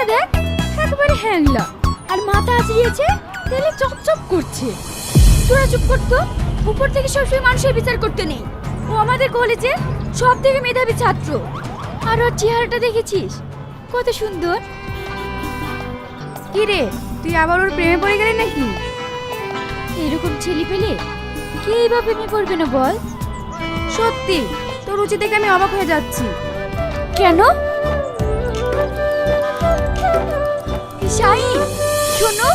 জামাটা দেখ, একেবারে হ্যাংলা আর মাথা আঁচড়িয়েছে তেলে চপচপ করছে। তোরা চুপ করতো, উপর থেকে সবসময় মানুষের বিচার করতে নেই। ও আমাদের কলেজে সব থেকে মেধাবী ছাত্র। আর ওর চেহারাটা দেখেছিস? কত সুন্দর। কি রে তুই আবার ওর প্রেমে পড়ে গেলি নাকি? এরকম ছেলে পেলে কে এইভাবে প্রেমে পড়বে না বল? সত্যি, তোর রুচি দেখে আমি অবাক হয়ে যাচ্ছি। কেন? শাহিন শোনো।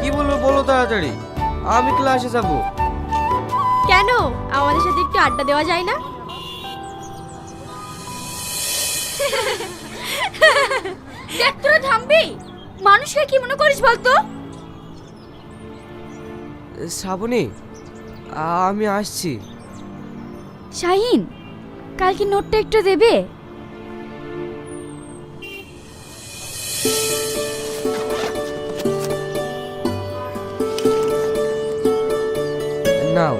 কি বলব বলো তাড়াতাড়ি? আমি ক্লাসে যাব। কেন? আমাদের সাথে একটু আড্ডা দেওয়া যায় না? দেখ তোরা থামবি। মানুষকে কি মনে করিস বলতো? শ্রাবণী আমি আসছি। শাহিন কালকে নোটটা একটু দেবে? নাও।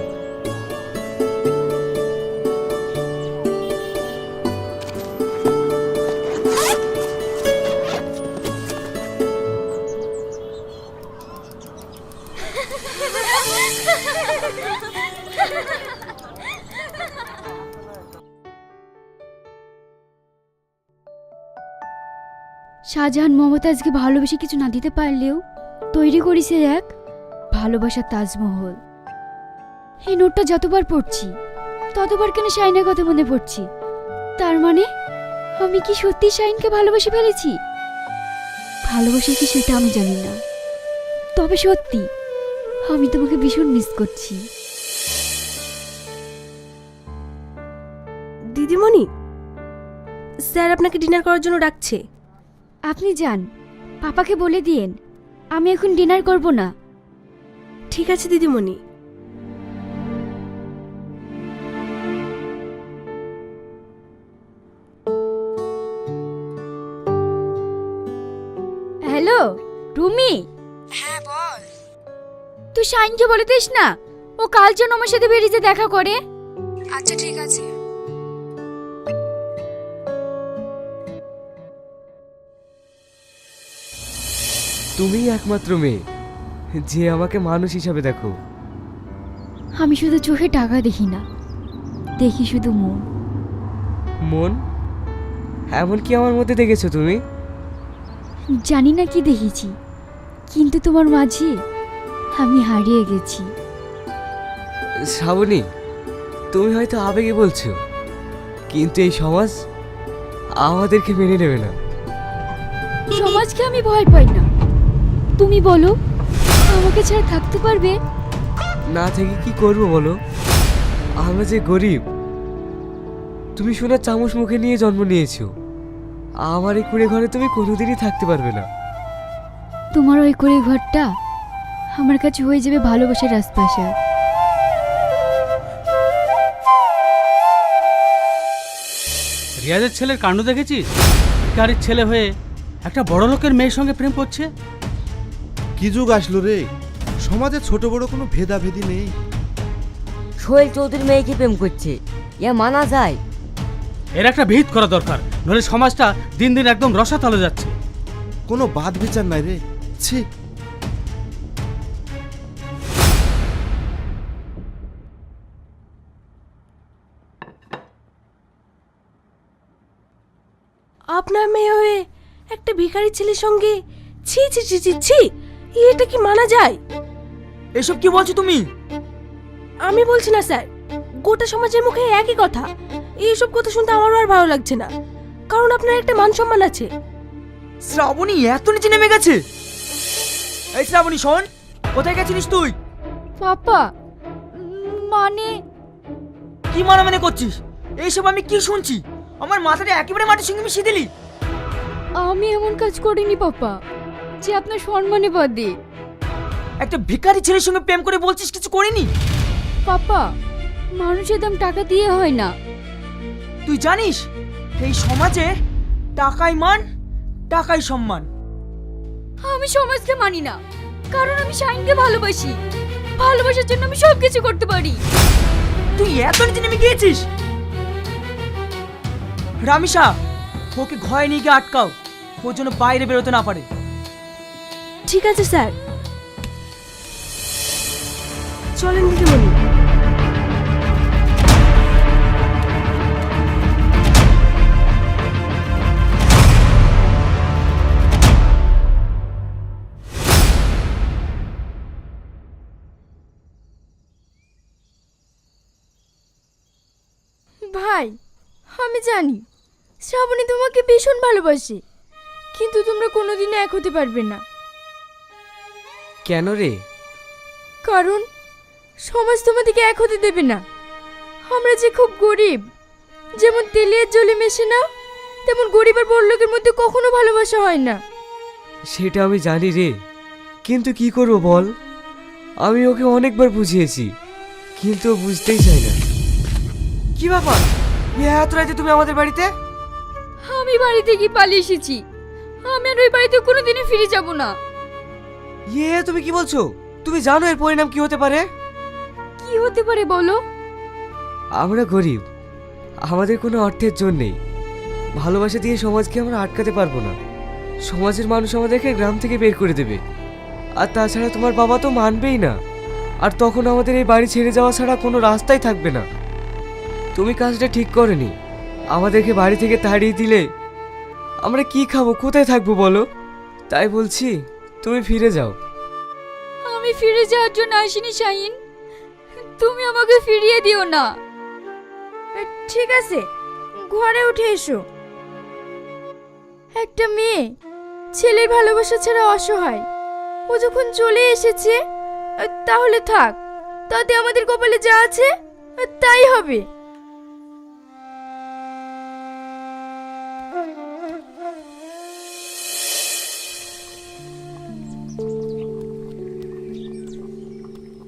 শাহজাহান মমতাজকে ভালোবেসে কিছু না দিতে পারলেও তৈরি করেছে এক ভালোবাসার তাজমহল। এই নোটটা যতবার পড়ছি ততবার কেন শাইনের কথা মনে পড়ছি? তার মানে আমি কি সত্যি শাইনকে ভালোবেসে ফেলেছি? ভালোবাসি কি সেটা আমি জানি না। তবে সত্যি আমি তোমাকে ভীষণ মিস করছি। দিদিমণি স্যার আপনাকে ডিনার করার জন্য ডাকছে। আপনি যান পাপাকে বলে দিয়েন আমি এখন ডিনার করব না। ঠিক আছে দিদিমণি। রুমি? হ্যাঁ বল। তুই শাইনকে বলে দিস না? ও কাল জন্য আমার সাথে বেরিয়ে দেখা করে। আচ্ছা ঠিক আছে। তুমিই একমাত্র মেয়ে। যে আমাকে মানুষ হিসাবে দেখো। আমি শুধু চোখে টাকা দেখি না। দেখি শুধু মন। মন? এমন কি আমার মধ্যে দেখেছ তুমি? জানি না কি দেখেছি কিন্তু তোমার মাঝে আমি হারিয়ে গেছি। শ্রাবণী তুমি হয়তো আবেগে বলছো কিন্তু এই সমাজ আমাদেরকে মেনে নেবে না। সমাজকে আমি ভয় পাই না। তুমি বলো আমাকে ছাড়া থাকতে পারবে? না থেকে কি করব বলো? আমরা যে গরিব তুমি সোনার চামচ মুখে নিয়ে জন্ম নিয়েছো। আমার এই কুড়ে ঘরে তুমি কোনোদিনই থাকতে পারবে না। তোমার ওই করে ঘরটা আমার কাছে হয়ে যাবে ভালোবাসার রাজপ্রাসাদ রিয়াজের ছেলের কাণ্ড দেখেছিস? ভিকারির ছেলে হয়ে একটা বড় লোকের মেয়ের সঙ্গে প্রেম করছে? কি যুগ আসলো রে? সমাজে ছোট বড় কোনো ভেদাভেদি নেই। সোহেল চৌধুরী মেয়েকে প্রেম করছে। ইয়া মানা যায়। এর একটা ভিত করা দরকার। নইলে সমাজটা দিন দিন একদম রসাতলে যাচ্ছে। কোনো বাদ বিচার নাই রে। ছি। আপনার মেয়ে হয়ে একটা ভিখারি ছেলের সঙ্গে ছি ছি ছি ছি ছি এটা কি মানা যায়? এসব কি বলছো তুমি? আমি বলছি না স্যার। গোটা সমাজের মুখে একই কথা। এইসব কথা শুনতে আমারও আর ভালো লাগছে না। কারণ আপনার একটা মান সম্মান আছে। শ্রাবণী এত নিচে নেমে গেছে। এই শ্রাবণী শোন কোথায় গেছিলিস তুই? পাপা মানে? কি মানে মানে করছিস? এইসব আমি কি শুনছি? আমার মাথাটা একেবারে মাটির সঙ্গে মিশিয়ে দিলি। আমি এমন কাজ করিনি পাপা যে আপনার সম্মানে বাদে। একটা ভিখারি ছেলের সঙ্গে প্রেম করে বলছিস কিছু করিনি? পাপা মানুষের দাম টাকা দিয়ে হয় না। তুই জানিস এই সমাজে টাকাই মান টাকাই সম্মান। আমি সমাজকে মানি না কারণ আমি শাইনকে ভালোবাসি। ভালোবাসার জন্য আমি সব কিছু করতে পারি। তুই এত নিচে নেমে গিয়েছিস? রামিসা ওকে ঘরে নিয়ে গিয়ে আটকাও। ওর জন্য বাইরে বেরোতে না পারে। ঠিক আছে স্যার। চলেন দিদিমণি। ভাই আমি জানি শ্রাবণী তোমাকে ভীষণ ভালোবাসে কিন্তু তোমরা কোনোদিনও এক হতে পারবে না। কেন রে? কারণ সমাজ তোমাদেরকে এক হতে দেবে না। আমরা যে খুব গরিব যেমন তেলিয়ার জলে মেশে না তেমন গরিব আর বড় লোকের মধ্যে কখনো ভালোবাসা হয় না। সেটা আমি জানি রে কিন্তু কি করব বল? আমি ওকে অনেকবার বুঝিয়েছি কিন্তু ও বুঝতেই না। কি ব্যাপার? এত রাতে তুমি আমাদের বাড়িতে? আমি বাড়ি থেকে পালিয়ে এসেছি? আমি আর ওই বাড়িতে কোনোদিনই ফিরে যাব না। ইয়ে তুমি কি বলছো? তুমি জানো এর পরিণাম কি হতে পারে? কি হতে পারে বলো? আমরা গরিব। আমাদের কোনো অর্থের জন্য নেই। ভালোবাসা দিয়ে সমাজকে আমরা আটকাতে পারব না। সমাজের মানুষ আমাদেরকে গ্রাম থেকে বের করে দেবে। আর তাছাড়া তোমার বাবা তো মানবেই না। আর তখন আমাদের এই বাড়ি ছেড়ে যাওয়া ছাড়া কোনো রাস্তাই থাকবে না। তুমি কাজটা ঠিক করনি। আমাদেরকে বাড়ি থেকে তাড়িয়ে দিলে আমরা কি খাব, কোথায় থাকব বলো? তাই বলছি, তুমি ফিরে যাও। আমি ফিরে যাওয়ার জন্য আসিনি, শাহিন। তুমি আমাকে ফিরিয়ে দিও না। ঠিক আছে, ঘরে উঠে এসো। একটা মেয়ে, ছেলের ভালোবাসা ছাড়া অসহায়। ও যখন চলে এসেছে, তাহলে থাক, তাতে আমাদের কপালে যা আছে, তাই হবে।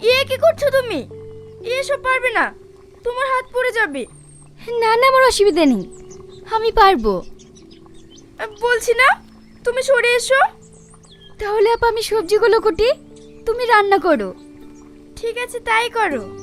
এ কি করছ তুমি? এসব পারবে না। তোমার হাত পড়ে যাবে। না না আমার অসুবিধা নেই। আমি পারব। বলছি না তুমি সরে এসো। তাহলে আপা আমি সবজিগুলো কুটি তুমি রান্না করো। ঠিক আছে তাই করো।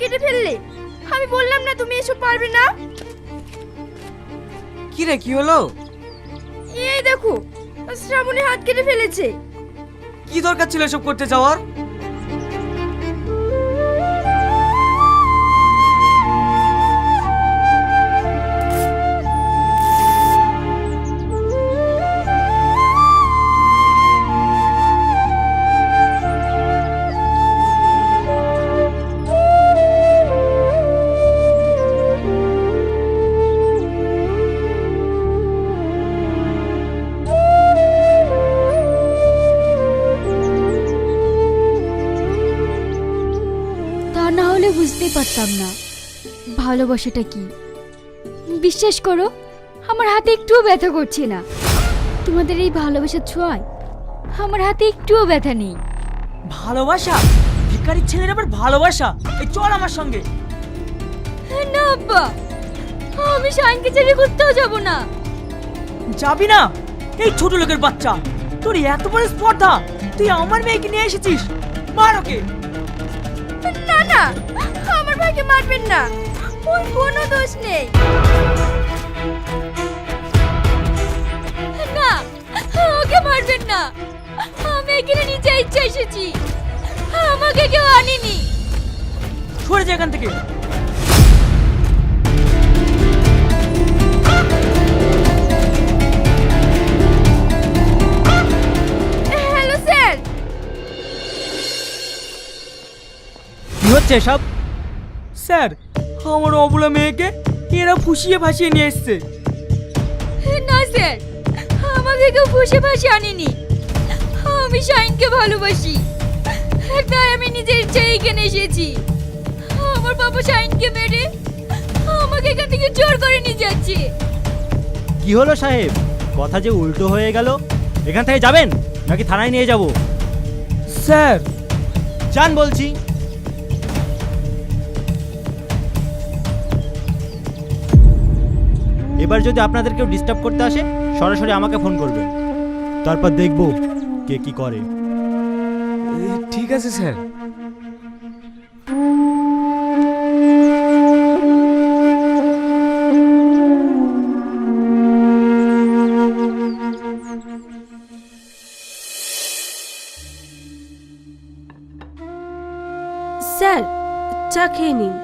কেটে ফেললে? আমি বললাম না তুমি এসব পারবে না। কি রে কি হলো? এই দেখো শ্রাবণী হাত কেটে ফেলেছে। কি দরকার ছিল এসব করতে যাওয়ার? ভালোবাসাটা কি? বিশ্বাস করো আমার হাতে একটুও ব্যথা করছে না। তোমাদের এই ভালোবাসার ছোঁয়ায় আমার হাতে একটুও ব্যথা নেই। ভালোবাসা? ভিকারির ছেলের আবার ভালোবাসা? এই চল আমার সঙ্গে। না আব্বা। আমি শাইনকে ছেড়ে কোথাও যাব না। যাবি না? এই ছোট লোকের বাচ্চা। তোর এত বড় স্পর্ধা তুই আমার মেয়েকে নিয়ে এসেছিস? মার ওকে। না না আমার ভাইকে মারবেন না। ওর কোনো দোষ নেই। না ওকে মারবেন না। আমি এখানে নিজে ইচ্ছা এসেছি। আমাকে কেউ আনিনি। সরে যা এখান থেকে। Hello sir. কি হচ্ছে সব স্যার আমার অবলা মেয়েকে এরা ফুসিয়ে ফাঁসিয়ে নিয়ে এসছে। না স্যার আমাকে কেউ বসে ফাঁসে আনেনি। আমি শাইনকে ভালোবাসি। তাই আমি নিজের ইচ্ছায় এখানে এসেছি। আমার বাবা শাইনকে মেরে আমাকে এখান থেকে জোর করে নিয়ে যাচ্ছে। কি হলো সাহেব? কথা যে উল্টো হয়ে গেল এখান থেকে যাবেন নাকি থানায় নিয়ে যাব? স্যার। যান বলছি। এবার যদি আপনাদের কেউ ডিস্টার্ব করতে আসে সরাসরি আমাকে ফোন করবে। তারপর দেখব কে কি করে। ঠিক আছে স্যার। স্যার চা খেয়ে নিন।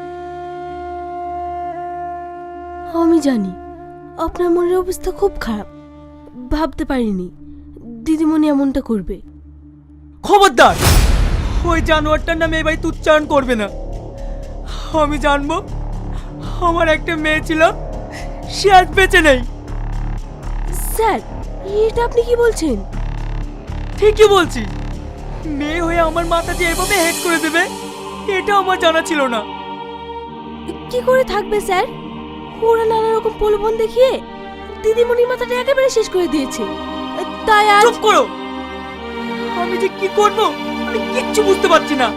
আমি জানি। আপনার মনের অবস্থা খুব খারাপ। ভাবতে পারিনি দিদিমণি এমনটা করবে। খবরদার! ওই জানোয়ারটার নামে এবার উচ্চারণ করবে না। আমি জানব আমার একটা মেয়ে ছিল সে আজ বেঁচে নেই। স্যার এটা আপনি কি বলছেন? ঠিকই বলছি। মেয়ে হয়ে আমার মাথা যে এভাবে হেড করে দেবে এটা আমার জানা ছিল না। কি করে থাকবে স্যার? ওরা নানা রকম প্রলোভন দেখিয়ে দিদিমণির মাথাটা একেবারে শেষ করে দিয়েছে। তাই আর চুপ করো! আমি যে কি করব, আমি কিচ্ছু বুঝতে পারছি না।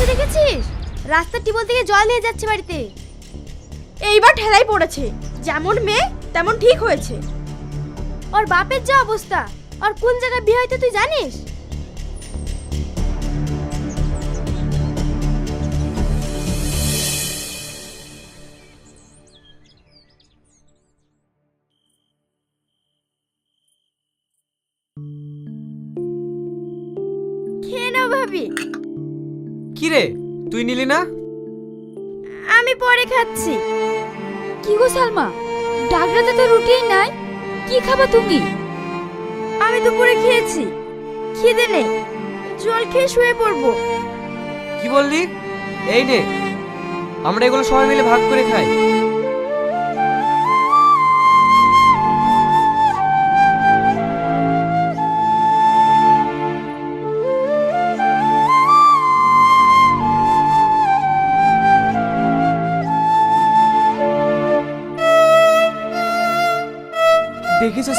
মেয়ে দেখেছিস? রাস্তার টিবল থেকে জল নিয়ে যাচ্ছে বাড়িতে। এইবার ঠেলাই পড়েছে। যেমন মেয়ে তেমন ঠিক হয়েছে। ওর বাপের যা অবস্থা। আর কোন জায়গায় বিয়ে হইতে তুই জানিস? রে তুই নিলি না? আমি পরে খাচ্ছি। কি গো সালমা? ডাকরাতে তো রুটিই নাই। কি খাবা তুমি? আমি দুপুরে খেয়েছি। খিদে নেই। জল খেয়ে শুয়ে পড়ব। কি বললি? এই নে। আমরা এগুলো সবাই মিলে ভাগ করে খাই।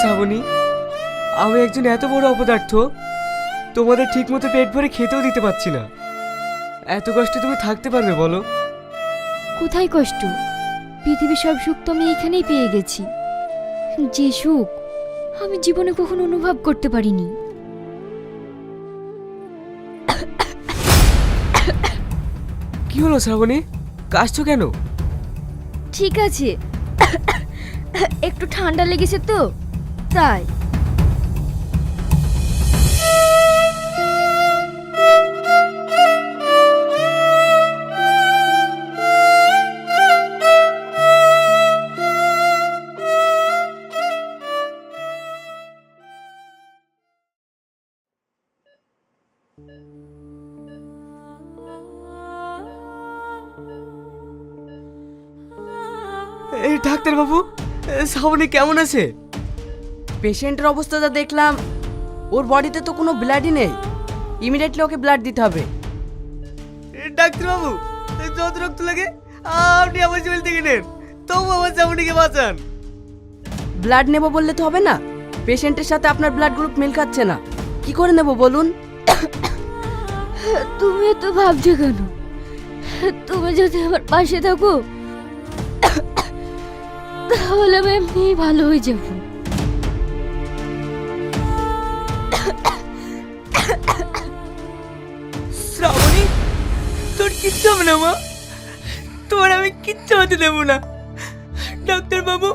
শ্রাবণী আমি একজন এত বড় অপদার্থ তোমাদের ঠিকমতো পেট ভরে খেতেও দিতে পারছি না। এত কষ্টে তুমি থাকতে পারবে বলো। কোথায় কষ্ট? পৃথিবীর সব সুখ তো আমি এখানেই পেয়ে গেছি। যে সুখ আমি জীবনে কখনো অনুভব করতে পারিনি। কি হলো শ্রাবণী? কাশছো কেন? ঠিক আছে। একটু ঠান্ডা লেগেছে তো। তাই এই ডাক্তার বাবু শ্রাবণী কেমন আছে? পেশেন্টের অবস্থা যা দেখলাম ওর বডিতে তো কোনো ব্লাডই নেই। ইমিডিয়েটলি ওকে ব্লাড দিতে হবে। ডাক্তার বাবু যত রক্ত লাগে আপনি আমার শরীর থেকে নেন। তবু আমার শ্রাবণীকে বাঁচান। ব্লাড নেব বললে তো হবে না। পেশেন্টের সাথে আপনার ব্লাড গ্রুপ মিল খাচ্ছে না। কি করে নেব বলুন? তুমি এত ভাবছ কেন? তুমি যদি আমার পাশে থাকো তাহলে আমি এমনি ভালো হয়ে যাব। কিচ্ছু হবে না মা। তোমার আমি কিচ্ছু হতে দেবো না। ডাক্তার বাবু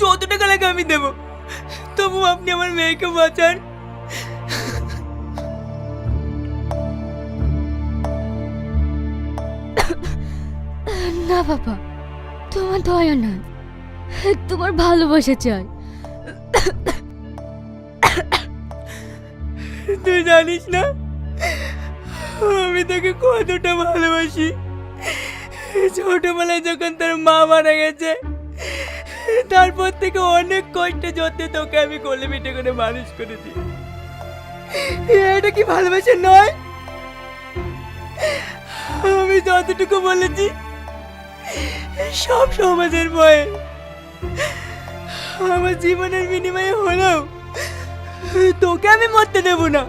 যত টাকা লাগে আমি দেবো। তবু আপনি আমার মেয়েকে বাঁচান। না বাবা তোমার দয়া নয়। তোমার ভালোবাসা চাই। তুই জানিস না আমি তোকে কতটা ভালোবাসি। ছোটবেলায় যখন তোর মা মারা গেছে, তারপর থেকে অনেক কষ্টে যত্নে তোকে আমি কোলে পিঠে করে মানুষ করে করেছি। এটা কি ভালোবাসা নয়? আমি যতটুকু বলেছি, সব সমাজের ভয়ে। আমার জীবনের বিনিময়ে হলেও তোকে আমি মরতে দেব না।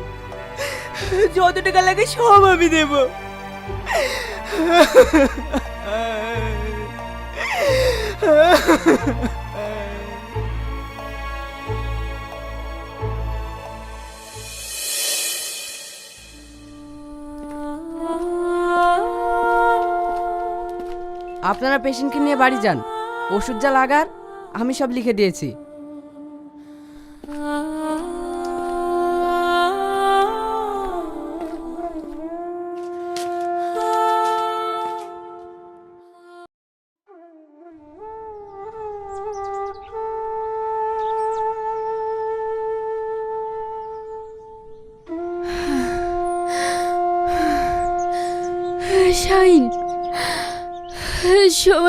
যত টাকা লাগে সব আমি দেব। আপনারা পেশেন্টকে নিয়ে বাড়ি যান। ওষুধ যা লাগার, আমি সব লিখে দিয়েছি।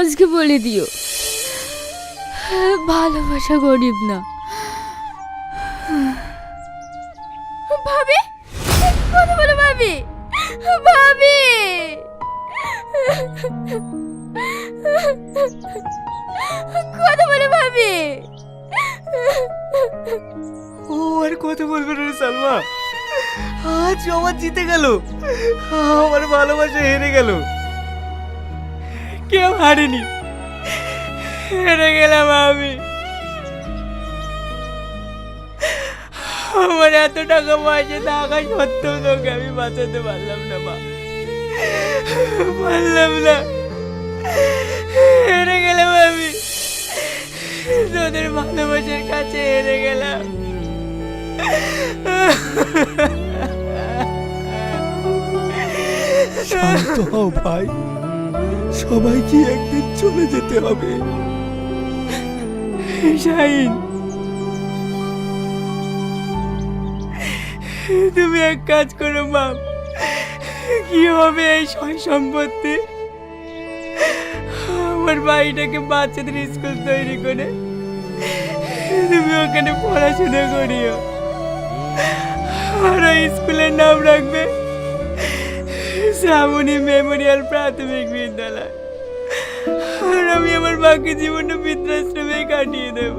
সমাজকে বলে দিও। ভালোবাসা গরিব না। ভাবি? কথা বলো, ভাবি। ভাবি! কথা বলো, ভাবি। ও, আর কথা বলবে না সালমা। আজ আমার জিতে গেল। আমার ভালোবাসা হেরে গেল। কেউ হারেনি। হেরে গেলাম আমি। আমার এত টাকা পয়সা থাকা সত্ত্বেও তোকে আমি বাঁচাতে পারলাম না, মা। পারলাম না। হেরে গেলাম আমি। তোদের ভালোবাসার কাছে হেরে গেলাম। শান্ত হও, ভাই। সবাইকে একদিন চলে যেতে হবে। তুমি এক কাজ করো, মা। কি হবে এই সম্পত্তি? আমার বাড়িটাকে বাচ্চাদের স্কুল তৈরি করে তুমি ওখানে পড়াশোনা করিও। আর স্কুলের নাম রাখবে শ্রাবণী মেমোরিয়াল প্রাথমিক বিদ্যালয়। আর আমি আমার বাকি জীবনটা বৃদ্ধাশ্রমে কাটিয়ে দেব।